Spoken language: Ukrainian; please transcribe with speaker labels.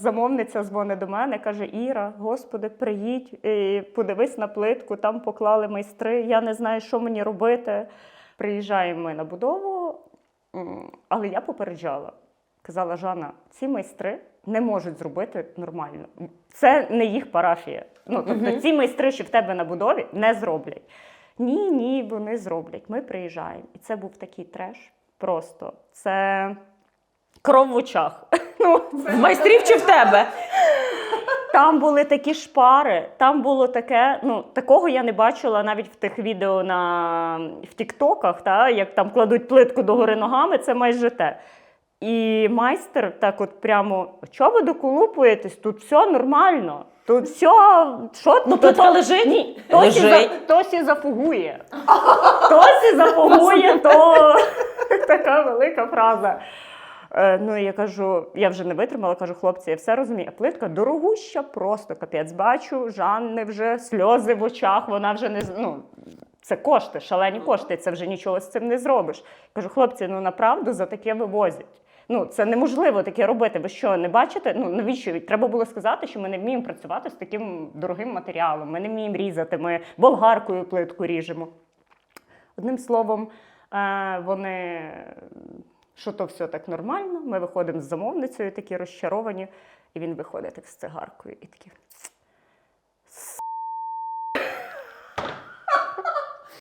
Speaker 1: замовниця дзвонить до мене, каже: Іра, господи, приїдь, подивись на плитку, там поклали майстри. Я не знаю, що мені робити. Приїжджаємо ми на будову, але я попереджала. Казала Жанна, ці майстри не можуть зробити нормально. Це не їх парафія. Ну, тобто, ці майстри, що в тебе на будові, не зроблять. Ні, ні, вони зроблять. Ми приїжджаємо. І це був такий треш. Просто це кров в очах. Ну,
Speaker 2: В майстрів чи в тебе?
Speaker 1: там були такі шпари, там було таке. Ну такого я не бачила навіть в тих відео на в Тіктоках, та як там кладуть плитку догори ногами, це майже те. І майстер так, от прямо, чого ви доколупуєтесь? Тут все нормально. Тут все, що
Speaker 2: Ну, плитка
Speaker 1: то-
Speaker 2: лежить?
Speaker 1: Ні, Тосі,
Speaker 2: Лежить.
Speaker 1: за, тосі зафугує. Тосі зафугує, то така велика фраза. Е, ну, і я кажу, я вже не витримала, кажу, хлопці, я все розумію. А плитка дорогуща, просто капець. Бачу, Жанни вже сльози в очах, вона вже не ну, це кошти, шалені кошти, це вже нічого з цим не зробиш. Кажу, хлопці, ну направду за таке вивозять. Ну, це неможливо таке робити. Ви що, не бачите? Ну навіщо? Треба було сказати, що ми не вміємо працювати з таким дорогим матеріалом. Ми не вміємо різати, ми болгаркою плитку ріжемо. Одним словом, е, вони, що то все так нормально. Ми виходимо з замовницею, такі розчаровані, і він виходить з цигаркою і такі.